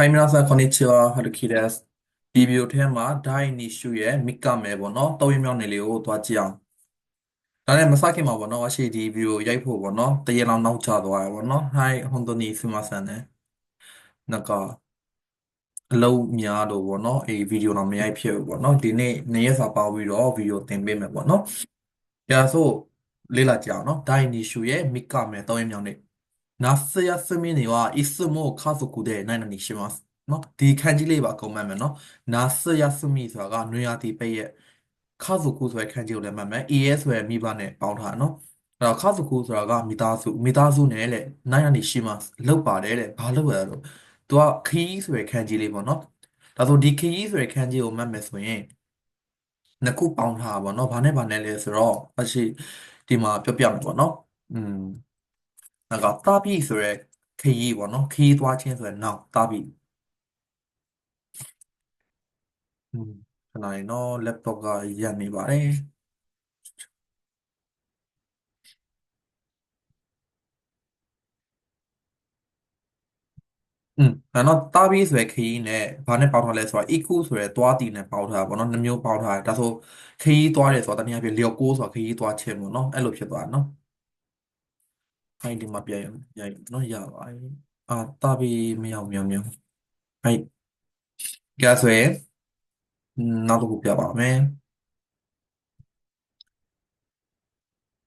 Hi, Minasan, konnichiwa. Haruki desu. ဒီဗီဒီယိုထဲမှာ Dai Nishu ရဲ့ Mikame ပေါ့နော်သုံးရမြောက်နေလေးကိုသွားကြည့်အောင်။ဒါနဲ့မစခင်မှာပေါ့နော်အရှိဒီဗီဒီယိုရိုက်ဖို့ပေါ့နော်တရေလောင်နောက်ချသွားရပေါ့နော် Hi, Hontoni Sumasan နဲ့နကအလုံးများလို့ပေါ့နော်အေးဗီဒီယိုတော့မရိုက်ဖြစ်ဘူးပေါ့နော်ဒီနေ့နေ့ရက်စာပေါင်းပြီးတော့ဗီဒီယိုတင်ပေးမယ်ပေါ့နော်။ဒါဆိုလေ့လာကြအောင်နော် Dai Nishu ရဲ့ Mikame သုံးရမြောက်နေ။ 夏休みにはいつも家族で何々しますနော်ဒီခန်းကြီးလေးပါအကုန်မှတ်မယ်နော်နာစရစမီဆိုတာကနွေရာသီပိတ်ရဲ့ခါစုခုဆိုတဲ့ခန်းကြီးကိုလည်းမှတ်မယ် ES ဆိုတဲ့မိဘနဲ့ပေါင်းထားတာနော်အဲ့တော့ခါစုခုဆိုတာကမိသားစုမိသားစုနဲ့လေနိုင်ရနေရှိမှလောက်ပါတယ်တဲ့ဘာလို့လဲတော့သူကခီးဆိုတဲ့ခန်းကြီးလေးပေါ့နော်ဒါဆိုဒီခီးဆိုတဲ့ခန်းကြီးကိုမှတ်မယ်ဆိုရင်နှစ်ခုပေါင်းထားတာပေါ့နော်ဘာနဲ့ဘာနဲ့လဲဆိုတော့အရှိဒီမှာပြောပြမယ်ပေါ့နော်อืม နောက်ကတာပြီဆိုတဲ့ခီးပေါ့နော်ခီးသွားခြင်းဆိုတဲ့နောက်တာပြီ อืมခဏလေးနော် laptop ကရပ်နေပါတယ်อืมအဲ့တော့တာဘီဆိုရယ်ခရီးနဲ့ဘာနဲ့ပေါင်းထားလဲဆိုတော့ eco ဆိုရယ်သွားတီနဲ့ပေါင်းထားတာပေါ့နော်နှမျိုးပေါင်းထားတယ်ဒါဆိုခရီးသွားတယ်ဆိုတာတနည်းအားဖြင့်လျော်ကိုးဆိုတာခရီးသွားခြင်းပေါ့နော်အဲ့လိုဖြစ်သွားတာနော် はい、リマビアのやいのやばい。あたび、みやみやみや。はい。ギャスウェイ。なとこぴゃばめ。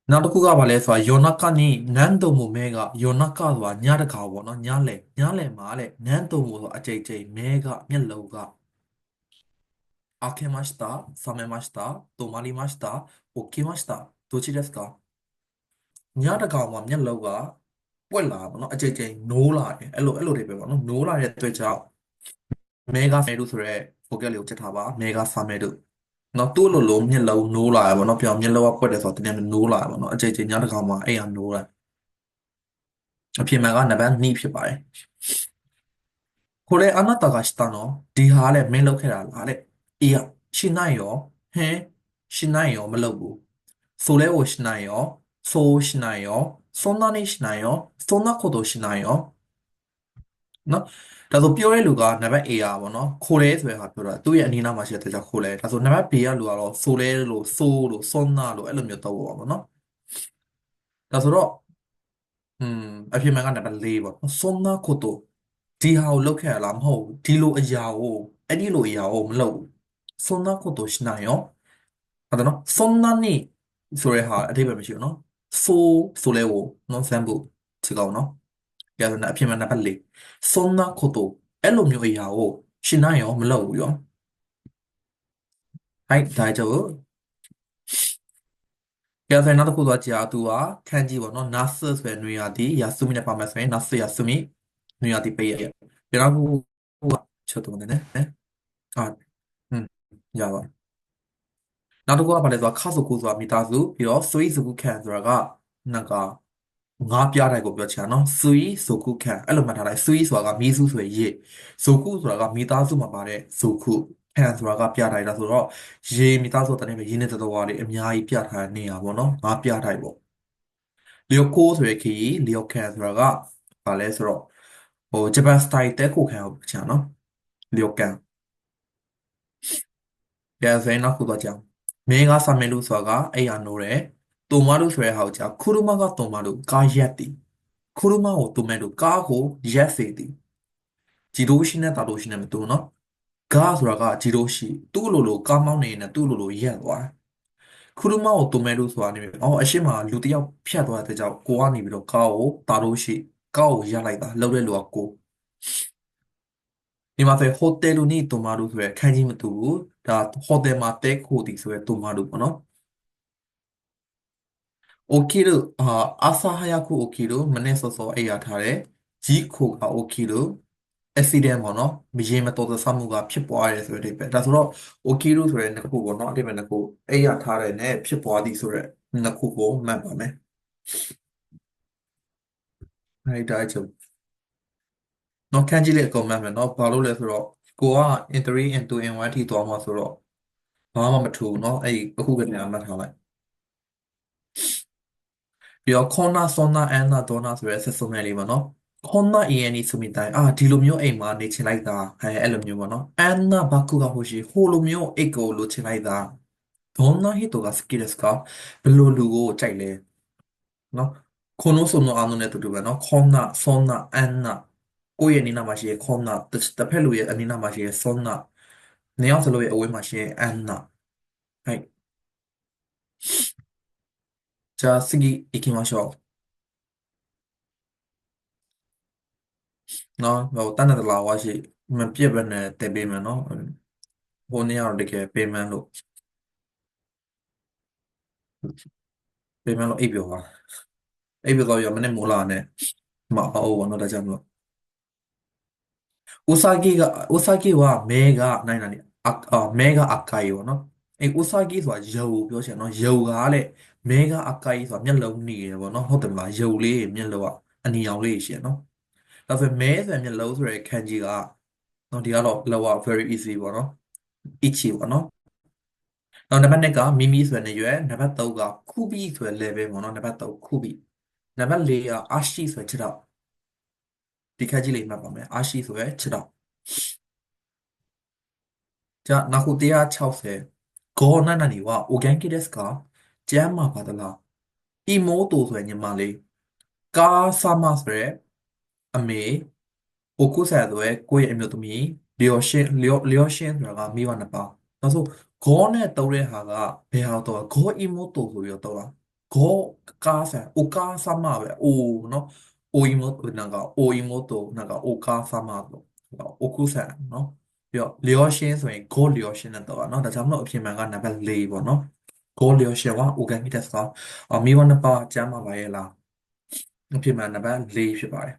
なとこがばれさ、夜中に何度も目が、夜中はにゃるかわな、にゃれ、にゃれまれ、何度もあちゃいちゃい、目が、にゃろうが。開けました、覚めました、止まりました、起きました、どっちですか？ ညတကောင်မှာမျက်လုံးကပွက်လာပေါ့နော်အကြိတ်ကြိတ်နိုးလာတယ်အဲ့လိုအဲ့လိုတွေပဲပေါ့နော်နိုးလာတဲ့အတွက်ကြောင့်မဲကမဲတို့ဆိုရဲ focus လေးကိုချက်ထားပါမဲကဆာမဲတို့နော်သူ့လိုလိုမျက်လုံးနိုးလာရပေါ့နော်ပြောင်းမျက်လုံးကပွက်တယ်ဆိုတော့တကယ်နိုးလာရပေါ့နော်အကြိတ်ကြိတ်ညတကောင်မှာအဲ့ရနိုးလာအဖြစ်မှန်ကနံပါတ်2ဖြစ်ပါတယ်これあなたがしたのဒီဟာလေမင်းလုပ်ခဲ့တာလားတဲ့အေးရရှိနိုင်ရောဟမ်ရှိနိုင်ရောမလုပ်ဘူးဆိုလဲကိုရှိနိုင်ရော ဆိုရှိနိုင်ရောそんなにしないよそんなことしないよနော်ဒါဆိုပြောတဲ့လူကနံပါတ် A อ่ะဗောနော်ခိုလဲဆိုတဲ့ဟာပြောတာသူ့ရဲ့အနီးနားမှာရှိတဲ့ကြောင့်ခိုလဲဒါဆိုနံပါတ် B ကလူကတော့ဆိုလဲလို့ဆိုလို့စွန်းနာလို့အဲ့လိုမျိုးတော့ပါဗောနော်ဒါဆိုတော့อืมအဖြစ်မှန်ကနံပါတ်4ပေါ့စွန်းနာကိုတော့ဒီဟာကိုလုပ်ခဲ့ရလားမဟုတ်ဘူးဒီလိုအရာကိုအဲ့ဒီလိုအရာကိုမလုပ်ဘူးそんなことしないよအဲ့ဒါနော်そんなにဆိုတဲ့ဟာအဓိပ္ပာယ်မရှိဘူးနော် ဆိုဆိုလဲကိုနော်စမ်းဖို့ဒီကောင်နော်ကြရတဲ့အဖြစ်မှန်နံပါတ်4そんなことအဲ့လိုမျိုးအရာကိုしないよမလုပ်ဘူးရောはい大丈夫ကြရတဲ့နောက်တစ်ခုတော့ကြာသူကခန်းကြီးပေါ့နော်ナスဆိုတဲ့နွေရာသီယာစုမိနဲ့ပါမယ်ဆိုရင်ナスယာစုမိနွေရာသီပိတ်ရပြနောက်ခုကちょっと待ってねねあうんရပါ နောက်တစ်ခုကဘာလဲဆိုတော့ခဆုကိုဆိုတာမိသားစုပြီးတော့ဆွေစုခုခံဆိုတာကနှစ်ကငါးပြားတိုင်းကိုပြောချင်တာနော်ဆွေဆိုခုခံအဲ့လိုမှတ်ထားလိုက်ဆွေဆိုတာကမိစုဆိုရရေဇိုခုဆိုတာကမိသားစုမှာပါတဲ့ဇိုခုခံဆိုတာကပြတိုင်းလားဆိုတော့ရေမိသားစုတနေ့ပဲရင်းနေတဲ့သဘောလေးအများကြီးပြထားနေရပါတော့ငါပြတိုင်းပေါ့လျော်ကိုဆိုရခီလျော်ခံဆိုတာကဘာလဲဆိုတော့ဟိုဂျပန်စတိုင်တဲကိုခံကိုချာနော်လျော်ကန်ပြန်စဲနောက်ခုတော့ကြောင်း မင်းကစာမယ်လို့ဆိုတာကအဲ့ရနိုးတယ်တိုမာတိုဆိုတဲ့ဟာကိုကြာခူရမကတိုမာတိုကာရက်တီခူရမကိုတိုမာတိုကာကိုရက်စေတီဂျီရိုရှိနဲ့တာလိုရှိနဲ့မတူနော်ဂါဆိုတာကဂျီရိုရှိသူ့လိုလိုကားမောင်းနေနေသူ့လိုလိုရက်သွားခူရမကိုတိုမာတိုဆိုတာနေပြီအော်အရှိမလူတစ်ယောက်ဖြတ်သွားတဲ့ကြောင့်ကိုကနေပြီးတော့ကားကိုတာလိုရှိကားကိုရက်လိုက်တာလှုပ်တဲ့လူကကိုဒီမှာဆိုဟိုတယ်လူနီတိုမာတိုဆိုရယ်ခန်းကြီးမတူဘူး ဒါဟိုတယ်မှာတဲခိုတီဆိုရဲသူမတို့ပေါ့နော်โอเคလို့အာအစာဟယခုโอเคလို့မနေ့စောစောအဲ့ရထားတယ်ဂျီခိုကโอเคလို့ accident ပေါ့နော်မရေမတော်တဆမှုကဖြစ်ပွားရတယ်ဆိုတဲ့အဓိပ္ပာယ်ဒါဆိုတော့ OK လို့ဆိုတဲ့နှစ်ခုပေါ့နော်အဓိပ္ပာယ်နှစ်ခုအဲ့ရထားတဲ့ ਨੇ ဖြစ်ပွားသည်ဆိုတဲ့နှစ်ခုကိုမှတ်ပါမယ်အဲ့ဒါအချုပ်တော့ခန်းကြီးလေးအကုန်မှတ်မယ်နော်ဘာလို့လဲဆိုတော့ ကိုက in 3 in 2 in 1ထိသွားမှာဆိုတော့ဘာမှမထူเนาะအဲ့အခုကတည်းကမှတ်ထားလိုက်ပြီးတော့ corner sonar and dona ဆိုရဲဆက်စုံနေလေးပါเนาะ corner en ဆိုမိတိုင်းအာဒီလိုမျိုးအိမ်မှာနေချင်လိုက်တာဟဲ့အဲ့လိုမျိုးပေါ့เนาะ and ဘာကူကဟိုရှိဟိုလိုမျိုးအိတ်ကိုလိုချင်လိုက်တာ dona hito က skill စကဘလိုလူကိုကြိုက်လဲเนาะ cono sono အနုနဲ့တူတူပဲเนาะ corner sonar and ကိုယ့်ရဲ့အနီးနားမှာရှိရဲ့こんなတစ်ဖက်လူရဲ့အနီးနားမှာရှိရဲ့そんなနေအောင်စလို့ရဲ့အဝေးမှာရှိရဲ့အန်နာはいじゃあ次行きましょう。နော်ဟိုတန်းတဲ့လာဝါရှိမပြည့်ပဲနဲ့တင်ပေးမယ်နော်ဟိုနေ့ကတော့တကယ်ပေးမယ်လို့ပေးမယ်လို့အိပ်ပြောပါအိပ်ပြောတော့ရမနေ့မိုးလာနဲ့မအောင်ဘောနော်ဒါကြောင့်မလို့ ဥစာဂီကဥစာဂီကမဲကနိုင်တာလေအမဲကအကိုင်ပေါ့နော်အဲဥစာဂီဆိုတာယုံပြောချင်နော်ယုံကတဲ့မဲကအကိုင်ဆိုတာမျက်လုံးနေတယ်ပေါ့နော်ဟုတ်တယ်မလားယုံလေးမျက်လုံးကအနီရောင်လေးရှင်နော်ဒါဆိုမဲဆိုရင်မျက်လုံးဆိုရယ်ခန်းကြီးကနော်ဒီကတော့လောက very easy ပေါ့နော် ichi ပေါ့နော်နောက်နံပါတ်2ကမိမိဆိုတဲ့ရွယ်နံပါတ်3ကခုဘီဆိုတဲ့ level ပေါ့နော်နံပါတ်3ခုဘီနံပါတ်4ကအာရှိဆိုတဲ့ခြေထောက် ဒီခက်ကြီးလေးမှတ်ပါမယ်အားရှိဆိုရယ်6တောင်じゃနောက်ခု160ဂေါ်နတ်နတ်နေဝအိုဂန်ကီဒက်စ်ကကျမ်းမာပါသလားအီမိုတိုဆိုရယ်ညီမလေးကာဆာမဆိုရယ်အမေပိုကုဆာဆိုရယ်ကိုယ့်ရဲ့အမျိုးသမီးလျော်ရှင်လျော်လျော်ရှင်ဆိုတာကမိဘနှစ်ပါးနောက်ဆိုဂေါ်နဲ့တုံးတဲ့ဟာကဘယ်ဟာတော့ဂေါ်အီမိုတိုဆိုပြီးတော့တုံးတာဂေါ်ကာဆာအိုကာဆာမပဲအိုနော် အိုအီမိုတိုなんかအိုအီမိုတိုなんかအိုကာဆာမဆိုအိုကုဆာနော်ပြီးတော့လျော်ရှင်းဆိုရင်ဂေါလျော်ရှင်းနဲ့တော့เนาะဒါကြောင့်မလို့အပြင်မှန်ကနံပါတ်4ပေါ့เนาะဂေါလျော်ရှင်းကအိုကန်မီတက်စ်ကမိဘနှစ်ပါးကျမ်းပါပါရဲ့လားအပြင်မှန်နံပါတ်4ဖြစ်ပါတယ်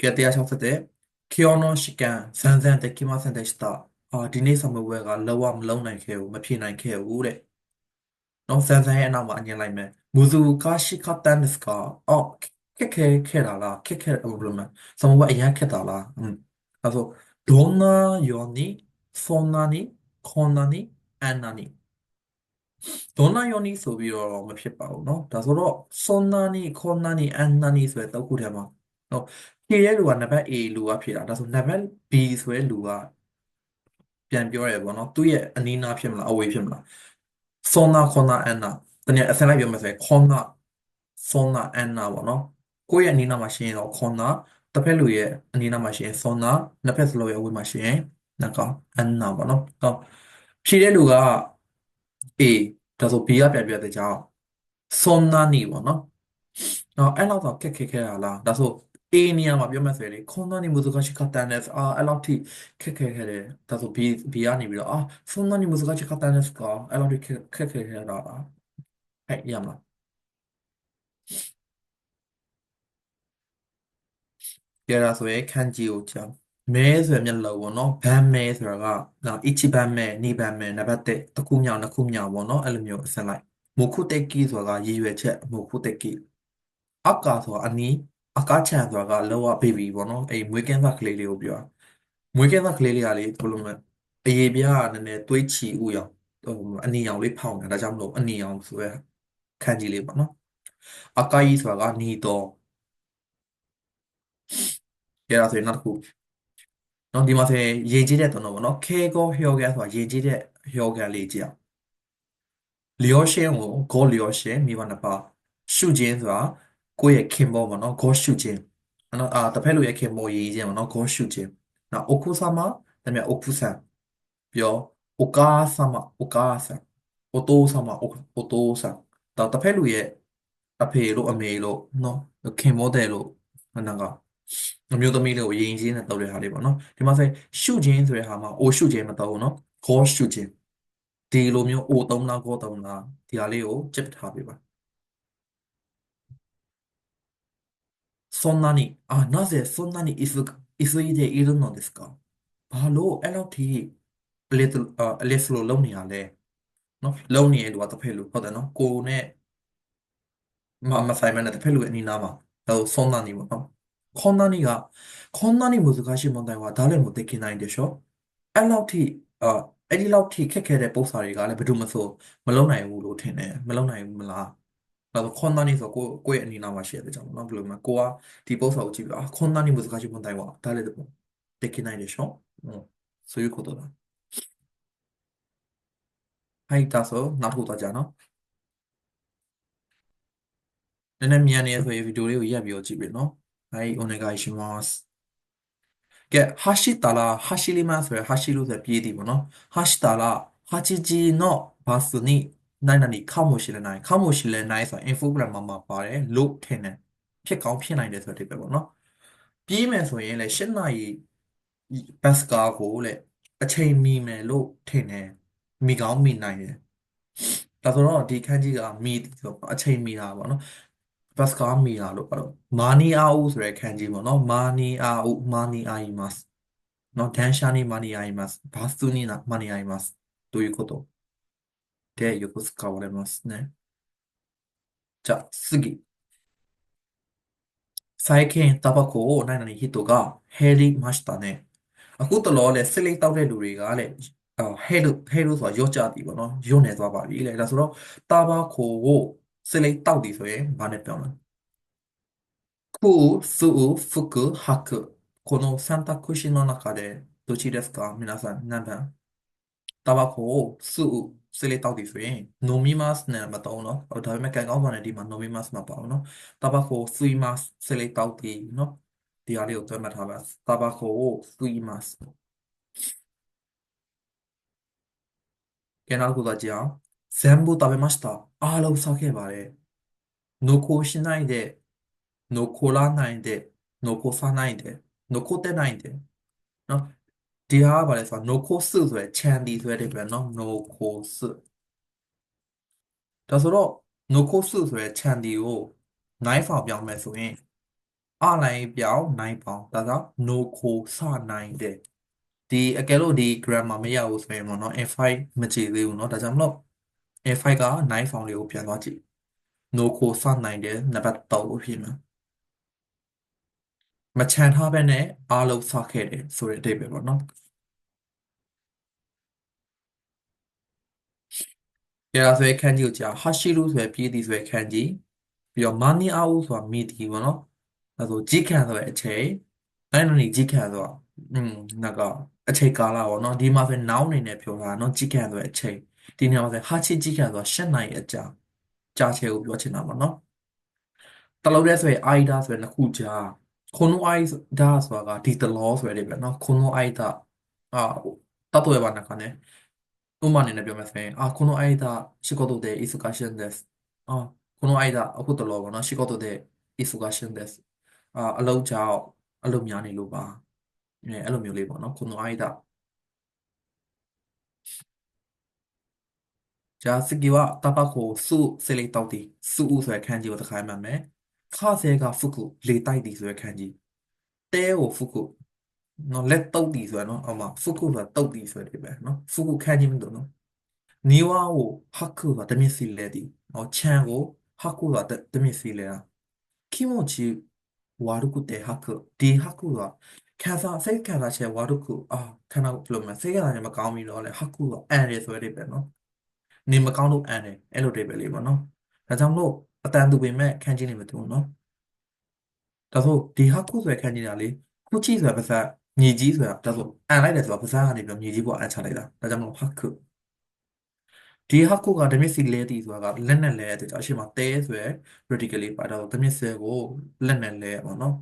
ကဲ160今日の試験全然できませんでしたအာဒီနေ့ဆမဝဲကလောဝမလုံးနိုင်ခဲ့ဘူးမဖြေနိုင်ခဲ့ဘူးတဲ့နော်ဆန်ဆန်ရဲ့အနောက်မှာအငင်းလိုက်မယ် မူဇူကာရှိခတန်ဒစ်ကအော်ခက်ခဲခဲတာလားခက်ခဲဘယ်လိုလဲစမဘာအရင်ခက်တာလားอืมအဲဆိုဒေါနာယောနီဖုန်နာနီခွန်နာနီအန်နာနီဒေါနာယောနီဆိုပြီးတော့မဖြစ်ပါဘူးเนาะဒါဆိုတော့ဖုန်နာနီခွန်နာနီအန်နာနီဆိုတဲ့တောက်ခုထဲမှာเนาะဖြေတဲ့လူကနံပါတ် A လူကဖြေတာဒါဆိုနံပါတ် B ဆိုတဲ့လူကပြန်ပြောရဲပေါ့เนาะသူ့ရဲ့အနီးနားဖြစ်မလားအဝေးဖြစ်မလားဖုန်နာခွန်နာအန်နာ တနည်းအစလိုက်ပြောမယ်ဆိုရင် corner corner anna ပေါ့နော်ကိုယ့်ရဲ့အနေနာမှာရှိရင်တော့ corner တစ်ဖက်လူရဲ့အနေနာမှာရှိရင် corner နှစ်ဖက်စလုံးရဲ့အဝေးမှာရှိရင်နှကောင် anna ပေါ့နော်ဟောဖြည့်တဲ့လူက a ဒါဆို b ကပြန်ပြတဲ့ကြောင်း corner နေပေါ့နော်နော်အဲ့လောက်တော့ခက်ခက်ခဲတာလားဒါဆို A နေရာမှာပြောမှဆိုရင်ခွန်သားနေမှုစကားရှိခတန်နဲ့အာအဲ့လောက်ထိခက်ခဲခဲတယ်ဒါဆို B B ကနေပြီးတော့အာခွန်သားနေမှုစကားရှိခတန်နဲ့စကားအဲ့လောက်ထိခက်ခဲခဲတာလား ဟဲ့ရမလားကြရဆိုရင်ခန်းကြီးကိုကြာမဲဆိုရမျက်လုံးပေါ့နော်ဘန်းမဲဆိုတာကနော်အီချီဘန်းမဲနီဘန်းမဲနံပါတ်1တစ်ခုမြောက်နှစ်ခုမြောက်ပေါ့နော်အဲ့လိုမျိုးအစလိုက်မိုခုတက်ကီဆိုတာကရည်ရွယ်ချက်မိုခုတက်ကီအကာဆိုတာအနီးအကားချန်ဆိုတာကလောကဘေဘီပေါ့နော်အဲ့မွေးကင်းသားကလေးလေးကိုပြောမွေးကင်းသားကလေးလေးကလေဘယ်လိုလဲအရေးပြားကနည်းနည်းသွေးချီဥရောင်ဟိုအနီရောင်လေးဖောင်းတယ်ဒါကြောင့်မလို့အနီရောင်ဆိုရ ခန်းကြီးလေးပေါ့နော်အကားကြီးဆိုတာကနီတော်ကြရဆိုရင်နောက်တစ်ခုနော်ဒီမှာဆိုရင်ရေကြီးတဲ့တုံးတော့ပေါ့နော်ခဲကောဟျောကန်ဆိုတာရေကြီးတဲ့ဟျောကန်လေးကြည့်အောင်လျောရှင်းကိုဂေါလျောရှင်းမိဘနှစ်ပါးရှုခြင်းဆိုတာကိုယ့်ရဲ့ခင်ဘောပေါ့နော်ဂေါရှုခြင်းနော်အာတစ်ဖက်လူရဲ့ခင်ဘောရေးခြင်းပေါ့နော်ဂေါရှုခြင်းနော်အိုကုဆာမဒါမြအိုကုဆန်ပြောအိုကာဆာမအိုကာဆန်အိုတိုဆာမအိုတိုဆန် ဒါတစ်ဖက်လူရဲ့အဖေလို့အမေလို့နော်ခင်ဘောတဲ့လို့နာကအမျိုးသမီးလေးကိုရင်ချင်းနဲ့တောက်တဲ့ဟာလေးပေါ့နော်ဒီမှာဆိုရှုခြင်းဆိုတဲ့ဟာမှာအိုရှုခြင်းမတောက်ဘူးနော်ဂေါရှုခြင်းဒီလိုမျိုးအိုသုံးလားဂေါသုံးလားဒီဟာလေးကိုကြက်ထားပေးပါそんなに、あ、なぜそんなに急ぐ、急いでいるのですかဘာလို့အဲ့လောက်ထိအလေးအလေးစလိုလုံးနေရလဲ နော်လုံနေရလို့ကတစ်ဖက်လို့ဟုတ်တယ်နော်ကိုနဲ့မမဆိုင်မနဲ့တစ်ဖက်လို့အနီးနားမှာဟိုဆုံးတာနေပေါ့နော်ခေါင်းသားနေကခေါင်းသားနေမှုစကားရှိမှန်တိုင်းကဒါလည်းမသိခင်နိုင်တယ်ရှော့အဲ့လောက်ထိအာအဲ့ဒီလောက်ထိခက်ခဲတဲ့ပုံစံတွေကလည်းဘယ်သူမှဆိုမလုံနိုင်ဘူးလို့ထင်တယ်မလုံနိုင်ဘူးမလားဒါဆိုခွန်သားနေဆိုကိုကိုယ့်ရဲ့အနေနာမှာရှိရတဲ့ကြောင့်နော်ဘယ်လိုမှကိုကဒီပုံစံကိုကြည့်ပြီးအာခွန်သားနေမှုစကားရှိမှန်တိုင်းကဒါလည်းတကယ်နိုင်တယ်ရှော့ဆိုရခုတော့ အဲ့ဒါဆိုနောက်တစ်ခုသွားကြနော်နည်းနည်းမြန်နေဆိုရင်ဗီဒီယိုလေးကိုရပ်ပြီးတော့ကြည့်ပြီနော်အဲ့ဒီ onegai shimasu ကဲဟာရှိတာလာဟာရှိလီမဆိုရဟာရှိလို့ဆိုပြေးသည်ပေါ့နော်ဟာရှိတာလာဟာချီဂျီနော့ဘာစနီနိုင်နိုင်ခမိုရှိလနိုင်ခမိုရှိလနိုင်ဆိုရင် infogram မှာမှာပါတယ်လို့ထင်တယ်ဖြစ်ကောင်းဖြစ်နိုင်တယ်ဆိုတဲ့ပဲပေါ့နော်ပြေးမယ်ဆိုရင်လည်း၈နာရီဘတ်စကာကိုလည်းအချိန်မီမယ်လို့ထင်တယ် မီကောင်းမီနိုင်တယ်ဒါဆိုတော့ဒီခန်းကြီးကမီဆိုအချိန်မီတာပေါ့နော်ဘတ်စကားမီတာလို့ပေါ့နော်မာနီအာဦးဆိုတဲ့ခန်းကြီးပေါ့နော်မာနီအာဦးမာနီအာイマスの電車に間に合います。バスにな間に合います。ということでよく使われますね。じゃあ次。最近タバコを何々人が減りましたね。အခုတလောလေစစ်လေးတောက်တဲ့လူတွေကလေ အာဟဲလို့ဟဲလို့ဆိုတာရော့ကြပြီပေါ့နော်ရော့နေသွားပါပြီလေဒါဆိုတော့တာဘာခိုကိုစစ်လေးတောက်ပြီဆိုရင်ဘာနဲ့ပြောမလဲクー、スー、フク、ハク。この選択肢の中でどっちですか皆さん、何番タバコを吸う、吸れたりする。飲みますね、またおの。ဒါပေမဲ့ကံကောင်းပါနဲ့ဒီမှာ飲みますမှာပါအောင်နော်။タバコを吸います、吸れたりနော်။ဒီဟာလေးကိုသွင်းမှတ်ထားပါ။タバコを吸い ကဲနောက်တစ်ခုတော့ကြည့်အောင်။全部食べました。အားလုံးစားခဲ့ပါတယ်။残しないで、残らないで、残さないで、残ってないで。နော်ဒီဟာကဘာလဲဆိုတော့ no course ဆိုရယ် chandy ဆိုရတဲ့ပြန်နော် no course ဒါဆိုတော့ no course ဆိုရယ် chandy ကို9ဖောင်ပြောင်းမယ်ဆိုရင်အလိုင်းပြောင်း9ပေါင်ဒါကြောင့် no course နိုင်တယ် ဒီအကယ်လို့ဒီ grammar မရဘူးဆိုရင်ပေါ့နော် F5 မကြည့်သေးဘူးเนาะဒါကြောင့်မလို့ F5 က9ဖောင်လေးကိုပြန်သွားကြည့် no course နိုင်တယ်နံပါတ်3ကိုဖြစ်မှာမချန်ထားဘဲနဲ့အားလုံးစခဲ့တယ်ဆိုတဲ့အဓိပ္ပာယ်ပေါ့နော်။ဒါဆိုရင်ခန်းကြီးကိုကြာဟာရှိလူဆိုရယ်ပြည်သည်ဆိုရယ်ခန်းကြီးပြီးတော့မာနီအာဦးဆိုတာမိတီပေါ့နော်။ဒါဆိုဂျီခံဆိုရယ်အချိန်အဲ့လိုနေဂျီခံဆိုတာอืมငါက အချိန်ကာလပေါ့နော်ဒီမှာဆိုရင် noun အနေနဲ့ပြောတာနော်ဂျီခံဆိုရယ်အချိန်ဒီနေရာမှာဆိုဟာချီဂျီခံဆိုတာ၈နိုင်အကြာကြာချေကိုပြောချင်တာပေါ့နော်။တလုံးတည်းဆိုရင် aida ဆိုရယ်နှစ်ခုကြာこの間ဆိုတာကဒီတလောဆိုရတဲ့ဗျနော်この間あ例えばなんかねဥမာအနေနဲ့ပြောမယ်ဆိုရင်あこの間仕事で忙しいんですあこの間အခုတလောပေါ့နော်仕事で忙しいんですあအလုပ်ကြောင့်အလုပ်များနေလို့ပါ အဲအဲ့လိုမျိုးလေးပေါ့နော်この間じゃあ次はタバコを吸うセレクトで吸うဆိုရတဲ့漢字ကိုတစ်ခါမှတ်မယ်ခါဆဲကဖုကုလေတိုက်သည်ဆိုတဲ့ခန်းကြီးတဲကိုဖုကုနော်လက်တုပ်သည်ဆိုရနော်အော်မှာဖုကုဆိုတာတုပ်သည်ဆိုတဲ့ပဲနော်ဖုကုခန်းကြီးမလို့နော်နီဝါကိုဟကုကတမစ်စီလဲသည်နော်ချန်ကိုဟကုကတမစ်စီလဲတာ気持ち悪くて吐くဒီဟကုက ခံစားစိတ်ခံစားချက်ဝါရုကုအာခန္ဓာကိုဘယ်လိုမလဲစိတ်ခံစားချက်မကောင်းပြီတော့လေဟကုကအန်ရဆိုတဲ့ပဲနော်နေမကောင်းလို့အန်တယ်အဲ့လိုတွေပဲလေးပေါ့နော်ဒါကြောင့်မလို့အတန်တူပေမဲ့ခန်းချင်းနေမတူဘူးနော်ဒါဆိုဒီဟာခုဆိုရခန်းချင်းတာလေခုချိဆိုရပါစမြေကြီးဆိုတာဒါဆိုအန်လိုက်တယ်ဆိုတာပါစကနေပြီးမြေကြီးပေါ်အန်ချလိုက်တာဒါကြောင့်မလို့ဟာခုဒီဟာခုကဓမြစီလဲတီဆိုတာကလက်နဲ့လဲတဲ့ကြောင့်အရှိမတဲဆိုရ vertically ပါတော့ဓမြစဲကိုလက်နဲ့လဲပါနော်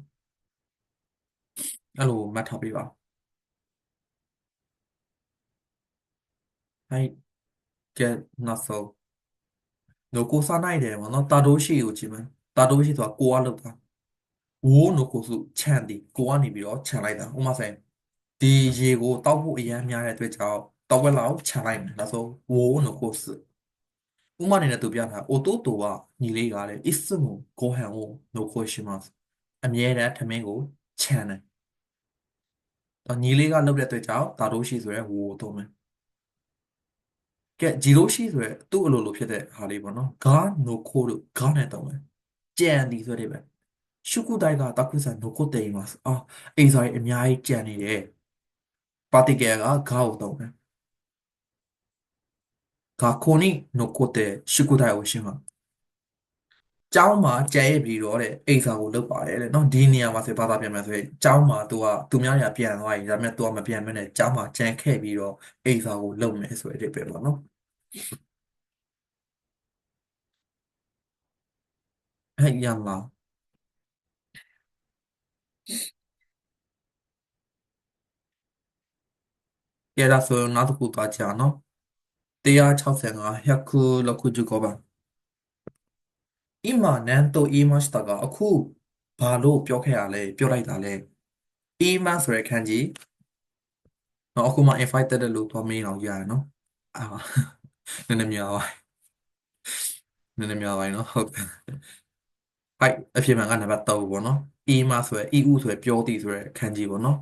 အဲ့လိုမှတ်ထားပေးပါはい get muscle နိုကိုစားနိုင်တယ်ဗောနော်တာတိုးရှိကိုကြည့်မယ်တာတိုးရှိဆိုတာကိုကလောက်တာဝိုးနိုကိုစုခြံတယ်ကိုကနေပြီးတော့ခြံလိုက်တာဥမာဆိုင်ဒီရေကိုတောက်ဖို့အရန်များတဲ့အတွက်ကြောင့်တောက်ဝက်လောက်ခြံလိုက်မယ်ဒါဆိုဝိုးနိုကိုစုဥမာအနေနဲ့သူပြတာအိုတိုတိုကညီလေးကလည်းအစ်စုကိုကိုဟန်ကိုနိုကိုရှိမှာအမြဲတမ်းထမင်းကိုခြံတယ် ညီလေးကနှုတ်တဲ့အတွက်ကြောင့်တာတိုးရှိဆိုရဲဟိုကိုသုံးမယ်ကဲဂျီရိုရှိဆိုရဲသူ့အလိုလိုဖြစ်တဲ့ဟာလေးပေါ့နော်ဂါနိုခိုတို့ဂါနဲ့သုံးမယ်ကြံဒီဆိုတဲ့ပဲရှုကုတိုင်ကတကုဆန်နိုခိုတေးမှာအာအိမ်စာရေးအများကြီးကြံနေတယ်ပါတီကယ်ကဂါကိုသုံးမယ်ဂါခိုနီနိုခိုတေးရှုကုတိုင်ကိုရှင်းပါ ကျောင်းမှာကြံ့ရစ်ပြီးတော့တဲ့အိစာကိုလုပ်ပါတယ်တဲ့နော်ဒီနေရာမှာဆိုဘာသာပြန်မယ်ဆိုရင်ကျောင်းမှာ तू ကသူများညာပြန်သွားပြီဒါပေမဲ့ तू ကမပြန်မနဲ့ကျောင်းမှာကြံခဲ့ပြီးတော့အိစာကိုလုပ်မယ်ဆိုတဲ့အဓိပ္ပာယ်ပေါ့နော်အဲ့ရမလားကဲဒါဆိုရင်နောက်တစ်ခုသွားကြအောင်နော်165 100လောက်ခုကြည့်ကောပါ 今何と言いましたがအခုဘာလို့ပြောခဲ့ရလဲပြောလိုက်တာလဲအီမန်ဆိုတဲ့ခံကြီးနော်အခုမှ invited လို့သွားမေးအောင်ရရနော်အာနည်းနည်းများပါနည်းနည်းများပါနော်ဟုတ်တယ်အဲ့အဖြစ်မှန်ကနံပါတ်3ပေါ့နော်အီမန်ဆိုရယ် EU ဆိုရယ်ပြောသည်ဆိုရယ်ခံကြီးပေါ့နော်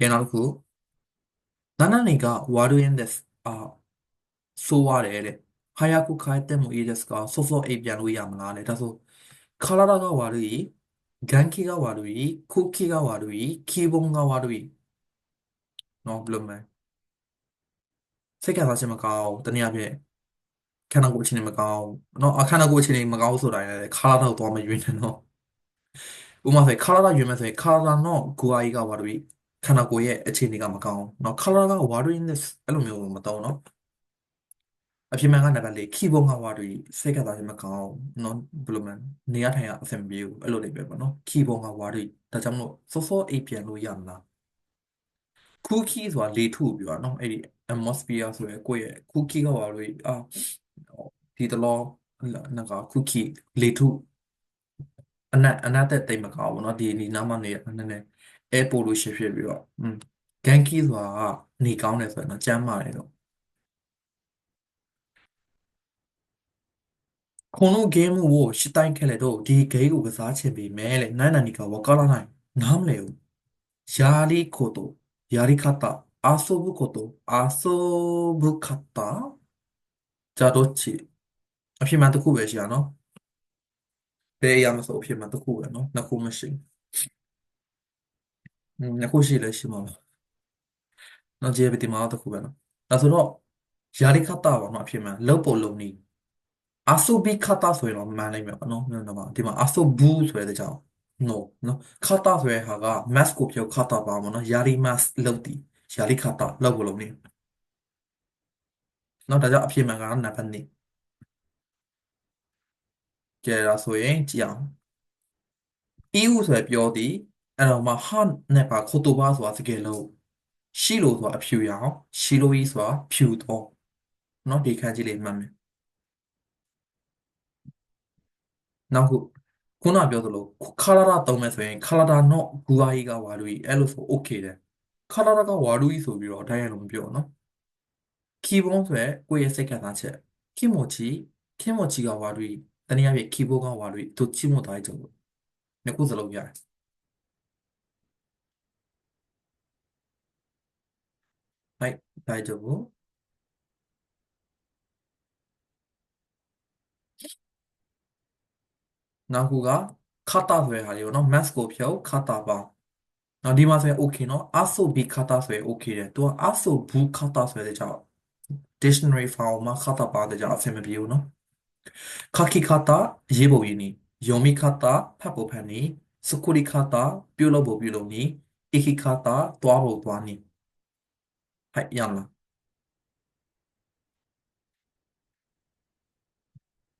ကဲနောက်တစ်ခုနာနာနေကဝါဒူယန်ဒက်အာဆိုရတယ်တဲ့ 하얗고 가했던 뭐 이래서가 소소 에비안로 야만하네 그래서 칼라라가 와르이 간키가 와르이 쿠키가 와르이 기본가 와르이 너 블룸에 새끼 다시 막아오 드니 앞에 ခန္ဓာကိုယ်အခြေအနေမကောင်းနော်အခန္ဓာကိုယ်အခြေအနေမကောင်းဆိုတာလည်းခါလာတော့သွားမရွေးနဲ့နော်ဥပမာဆိုခါလာတာရွေးမယ်ဆိုရင်ခါလာတော့ဂူအာကြီးကဘာတွေခန္ဓာကိုယ်ရဲ့အခြေအနေကမကောင်းနော်ခါလာက worryness အဲ့လိုမျိုးမတော့နော် အပြင်မှန်ကနံပါတ်၄ခီးဘုံကဝါတွေစိတ်ကသာခြင်းမကောင်းနော်ဘယ်လိုမှန်နေရထိုင်ရအဆင်ပြေဘူးအဲ့လိုလေးပဲပေါ့နော်ခီးဘုံကဝါတွေဒါကြောင့်မလို့စောစောအိပ်ပြန်လို့ရမလားခူကီဆိုတာလေထုပြောတာနော်အဲ့ဒီ atmosphere ဆိုရယ်ကိုယ့်ရဲ့ခူကီကဝါတွေအာဒီတလောနကခူကီလေထုအနတ်အနတ်သက်တိတ်မကောင်းဘူးနော်ဒီဒီနားမနေနည်းနည်း air pollution ဖြစ်ပြီးတော့อืม ganki ဆိုတာနေကောင်းတယ်ဆိုရင်တော့ကျန်းမာတယ်တော့ ခုံလုံးဂိမ်းကိုရှစ်တိုင်းခဲ့လေတော့ဒီဂိမ်းကိုကစားချင်ပြီမဲလေနန်းနန်နီကဝကလာနိုင်နားမလဲဘူးယာရီကိုတော့ယာရီခတ်တာအာဆိုဘူးကိုတော့အာဆိုဘူးခတ်တာဂျာတော့ချီအဖြစ်မှန်တစ်ခုပဲရှိရနော်ဘယ်အရာမဆိုအဖြစ်မှန်တစ်ခုပဲနော်နှစ်ခုမရှိဘူးနှစ်ခုရှိလဲရှိမှာပါနောက်ကြည့်ရပြီဒီမှာတစ်ခုပဲနော်ဒါဆိုတော့ယာရီခတ်တာပါနော်အဖြစ်မှန်လောက်ပုံလုံးနီး အာဆိုဘီခတာဆိုရင်တော့မှန်လိုက်မယ်ပေါ့နော်။နော်ဒီမှာအာဆိုဘူးဆိုတဲ့ကြောင့် no နော်ခတာဆိုတဲ့ဟာက mass ကိုပြောခတာပါပေါ့နော်ယာရီ mass လောက်တီယာရီခတာလောက်ကိုလုံးနေနော်ဒါကြောင့်အဖြစ်မှန်ကနံပါတ်2ကြည့်ရဆိုရင်ကြည့်အောင် EU ဆိုရပြောသည်အဲ့တော့မှဟာနဲ့ပါခိုတိုဘာဆိုတာစကားလုံးရှိလို့ဆိုတာအဖြူရအောင်ရှိလို့ကြီးဆိုတာဖြူတော့နော်ဒီခန်းကြီးလေးမှတ်မယ် နောက်ခုခုနပြောသလိုခလာရာတုံးမယ်ဆိုရင်ခလာရာနော်ဂူအာကြီးကဝါလူကြီးအဲ့လိုဆို okay တယ်ခလာရာကဝါလူကြီးဆိုပြီးတော့တိုင်းရလို့မပြောနော်ခီဘုံဆိုရကိုယ့်ရဲ့စိတ်ခံစားချက်ခီမိုချီခီမိုချီကဝါလူကြီးတနည်းအားဖြင့်ခီဘုံကဝါလူကြီးတို့ချီမိုတိုင်းကြလို့နှစ်ခုစလုံးရတယ်はい大丈夫 နောက်ခုကခတာဆိုတဲ့ဟာလေးပေါ့နော် mass ကိုဖြုတ်ခတာပေါင်းနော်ဒီမှာဆိုရင် okay နော်အဆိုဘီခတာဆိုရင် okay တယ်သူကအဆိုဘူးခတာဆိုတဲ့ကြောင့် dictionary file မှာခတာပါတဲ့ကြောင့်အဆင်မပြေဘူးနော်ခခိခတာရေးပုံရင်းနီယုံမိခတာဖတ်ဖို့ဖတ်နီစကူရီခတာပြုလုပ်ဖို့ပြုလုပ်နီအိခိခတာတွားဖို့တွားနီဟဲ့ရမလား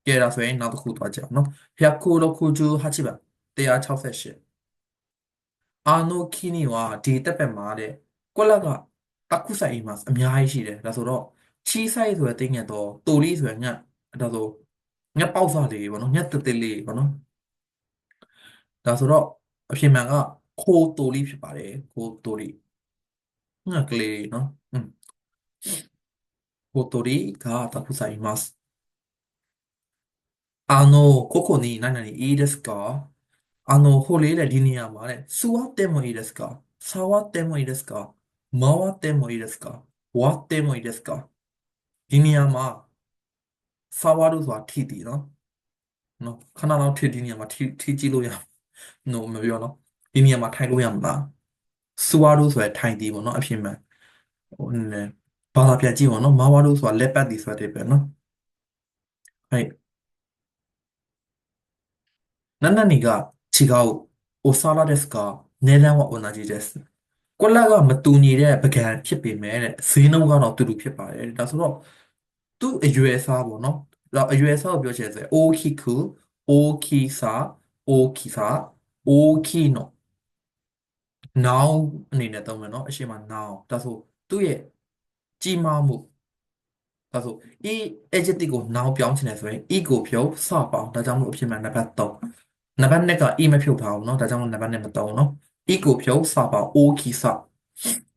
ကဲဒါဆိုရင်နောက်တစ်ခုသွားကြအောင်နော်168番168အာနိုခီနီはဒီတက်ပက်မှာတဲ့ကွက်လက်ကတခုဆိုင်အိမ်မှာအများကြီးရှိတယ်ဒါဆိုတော့ချီဆိုင်ဆိုတဲ့တိတ်ညက်တော့တူလီဆိုတဲ့ညက်ဒါဆိုညက်ပေါက်စားလေးပေါ့နော်ညက်တတလေးပေါ့နော်ဒါဆိုတော့အဖြစ်မှန်ကခိုးတူလီဖြစ်ပါတယ်ခိုးတူလီညက်ကလေးနော်อืมခိုးတူလီကတခုဆိုင်မှာ あの、ここに何々いいですかあの、これでリニアまで、座ってもいいですか触ってもいいですか回ってもいいですか割ってもいいですかリニアま、触るぞ、ティーティーの。の、必ずティーティーには、ティーチロや、の、無病の。リニアま、タイロやんば。座るぞ、タイティーもの、あ、ピンマン。おね、バラピアジーもの、回るぞ、レパティーされてるの。はい。 난나니가 지가오 오사라데스가 내량과 오나지데스 꼴라가 맞두니래 베간 ဖြစ်ပေမဲ့တဲ့ဈေးနှုန်းကတော့တူတူဖြစ်ပါတယ်တဲ့ဒါဆိုတော့သူ့အရွယ်အစားပေါ့နော်ဒါအရွယ်အစားကိုပြောချင်စေအိုခီကူအိုခီစာအိုခီစာအိုခီနော် now အနေနဲ့သုံးမယ်နော်အရှိမ now ဒါဆိုသူ့ရဲ့ကြီးမားမှုဒါဆို e adjective ကို now ပြောင်းချင်တယ်ဆိုရင် e ကိုဖြုတ်စပေါင်းဒါကြောင့်မလို့အဖြစ်မှန်နံပါတ်3 နံပါတ်2က e မဖြုတ်ထားဘူးเนาะဒါကြောင့်နံပါတ်2မသုံးเนาะ e ကိုဖြုတ်စာပါ o ခီစာ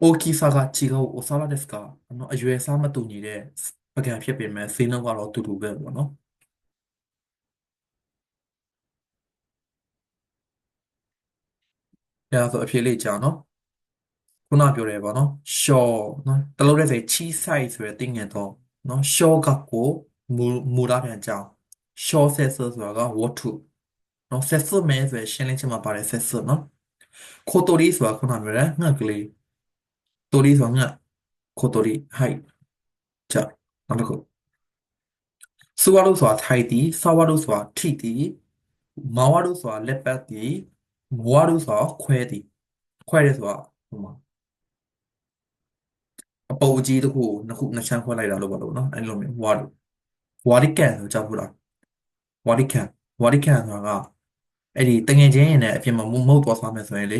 o ခီစာကခြေကောကိုစာလာဒက်စကเนาะအရွယ်စားမတူညီတဲ့ပကံဖြစ်ပေမဲ့ဈေးနှုန်းကတော့တူတူပဲပေါ့เนาะအဲဆိုအဖြေလေးကြာเนาะခုနပြောတယ်ပေါ့နော် shaw เนาะတလုံးတဲ့ဆိုချီဆိုင်ဆိုရတဲ့ငင်တော့เนาะ shaw ကကိုမူမူတာပြန်ကြောင်း shaw ဆက်ဆိုတာက what to နော်ဆက်ဆာမဲဆိုရရှင်းလင်းချင်မှာပါတယ်ဆက်ဆာနော်ခိုတိုရီဆိုတာခုနပြောတယ်ငှက်ကလေးတိုရီဆိုတာငှက်ခိုတိုရီဟိုက်ကြနောက်တစ်ခုစူဝါလို့ဆိုတာထိုက်တီဆာဝါလို့ဆိုတာထိတီမာဝါလို့ဆိုတာလက်ပတ်တီမဝါလို့ဆိုတာခွဲတီခွဲတယ်ဆိုတာဟိုမှာအပုပ်အကြီးတစ်ခုကိုနှစ်ခုနှစ်ချမ်းခွဲလိုက်တာလို့ပါလို့နော်အဲ့လိုမျိုးဝါလို့ဝါရီကန်ဆိုကြောက်ဘူးလားဝါရီကန်ဝါရီကန်ဆိုတာက အဲ့ဒီတငယ်ချင်းရင်လည်းအပြင်မှာမဟုတ်သွားသွားမယ်ဆိုရင်လေ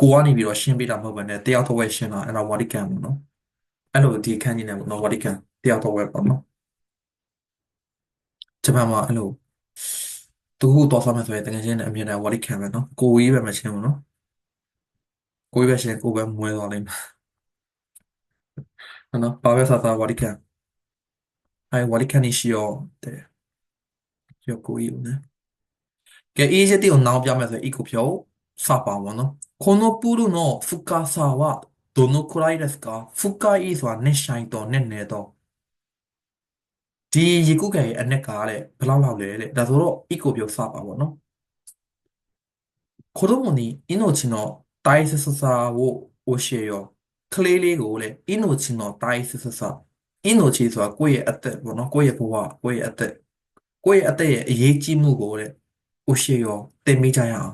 ကိုကနေပြီးတော့ရှင်းပေးတာမဟုတ်ဘဲနဲ့တရားတော်ဝဲရှင်းတာအဲ့ဒါဝါဒီကန်ပေါ့နော်အဲ့လိုဒီခန်းကြီးနဲ့ပေါ့နော်ဝါဒီကန်တရားတော်ဝဲပေါ့နော်ဂျပန်မှာအဲ့လိုသူဟုတ်သွားသွားမယ်ဆိုရင်တကယ်ချင်းနဲ့အမြင်နဲ့ဝါလိခံပဲနော်ကိုကြီးပဲမချင်းဘူးနော်ကိုကြီးပဲရှင်ကိုပဲမွဲသွားလိမ့်မယ်နော်ဘာပဲစားစားဝါလိခံအဲဝါလိခံနေရှိရောတဲ့ရောကိုကြီးဦးနော် 言うねကဲအေးချက်တိကိုနောင်ပြမယ်ဆိုရင် equal ဖြုတ်စပါပါနော်このプールの深さはどのくらいですか深いဆိုတာနဲ့ဆိုင်တော့နဲ့နေတော့ဒီရေကုတ်ကဲရဲ့အနက်ကတဲ့ဘယ်လောက်လောက်လဲတဲ့ဒါဆိုတော့ equal ဖြုတ်စပါပါနော်子供に命の大切さを教えようကလေးလေးကိုလေ命の大切さ命ဆိုတာကိုယ့်ရဲ့အသက်ပေါ့နော်ကိုယ့်ရဲ့ဘဝကိုယ့်ရဲ့အသက်ကိုယ့်ရဲ့အသက်ရဲ့အရေးကြီးမှုကိုတဲ့ အိုရှေရောတင်မိကြရအောင်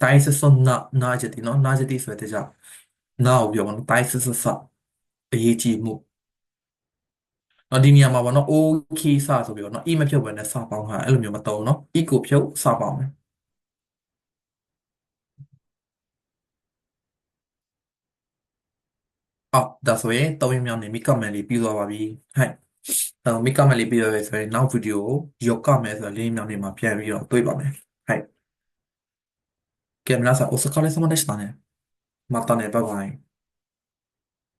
တိုင်းစစွန်နာနာကြတိနော်နာကြတိဆိုတဲ့ကြောင့်နာကိုပြောပါနော်တိုင်းစစစအရေးကြီးမှုနော်ဒီနေရာမှာပေါ့နော် okay စဆိုပြီးတော့နော် e မဖြုတ်ဘဲနဲ့စပေါင်းတာအဲ့လိုမျိုးမသုံးနော် e ကိုဖြုတ်စပေါင်းမယ်အော်ဒါဆိုရင်သုံးရမြောက်နေမိကမယ်လေးပြီးသွားပါပြီဟဲ့ အဲမိကမယ်လေးပြီးသွားပြီဆိုရင်နောက်ဗီဒီယိုယောကမယ်ဆိုလေးမြောက်နေမှာပြန်ပြီးတော့တွေ့ပါမယ်はい。じゃあ皆さんお疲れ様でしたね。またね、バイバイ。